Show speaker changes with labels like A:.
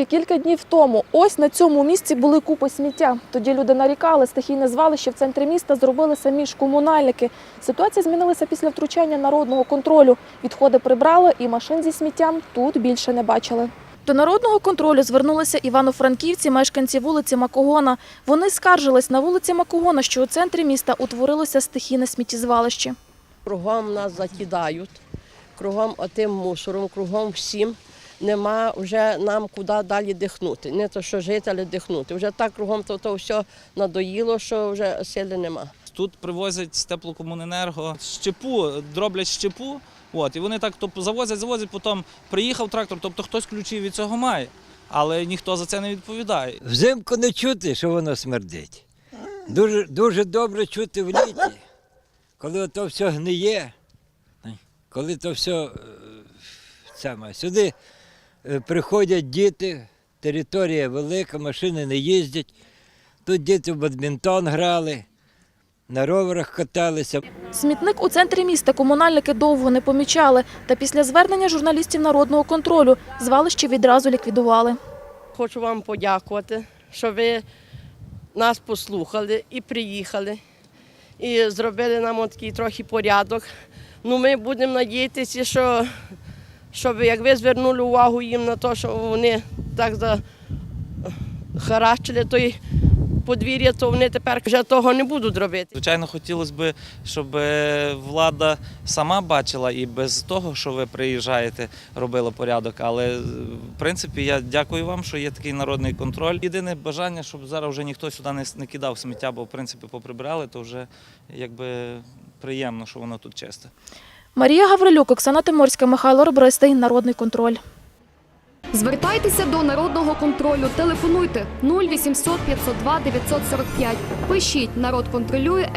A: Ще кілька днів тому ось на цьому місці були купи сміття. Тоді люди нарікали, стихійне звалище в центрі міста зробили самі ж комунальники. Ситуація змінилася після втручання народного контролю. Відходи прибрали і машин зі сміттям тут більше не бачили. До народного контролю звернулися івано-франківці, мешканці вулиці Макогона. Вони скаржились на вулиці Макогона, що у центрі міста утворилося стихійне сміттєзвалище.
B: Кругом нас закидають, кругом отим мусором, кругом всім. Нема вже нам куди далі дихнути. Не то, що жити, але дихнути. Вже так кругом то, то все надоїло, що вже сили нема.
C: Тут привозять з теплокомуненерго щепу, дроблять щепу. От, і вони так тобто, завозять, завозять, потім приїхав трактор, тобто хтось ключі від цього має, але ніхто за це не відповідає.
D: Взимку не чути, що воно смердить. Дуже, дуже добре чути в літі, коли то все гниє, коли то все е, саме. Сюди приходять діти, територія велика, машини не їздять. Тут діти в бадмінтон грали, на роверах каталися.
A: Смітник у центрі міста комунальники довго не помічали. Та після звернення журналістів народного контролю звалище відразу ліквідували.
B: Хочу вам подякувати, що ви нас послухали і приїхали, і зробили нам такий трохи порядок. Ну, ми будемо надіятися, що, щоб як ви звернули увагу їм на те, що вони так захарачили той подвір'я, то вони тепер вже того не будуть робити.
C: Звичайно, хотілося б, щоб е, влада сама бачила і без того, що ви приїжджаєте, робила порядок. Але е, в принципі я дякую вам, що є такий народний контроль. Єдине бажання, щоб зараз вже ніхто сюди не кидав сміття, бо в принципі поприбирали, то вже якби приємно, що воно тут чисте.
A: Марія Гаврилюк, Оксана Тиморська, Михайло Ребристий. Народний контроль.
E: Звертайтеся до народного контролю. Телефонуйте 0800 502 945. Пишіть народ контролює.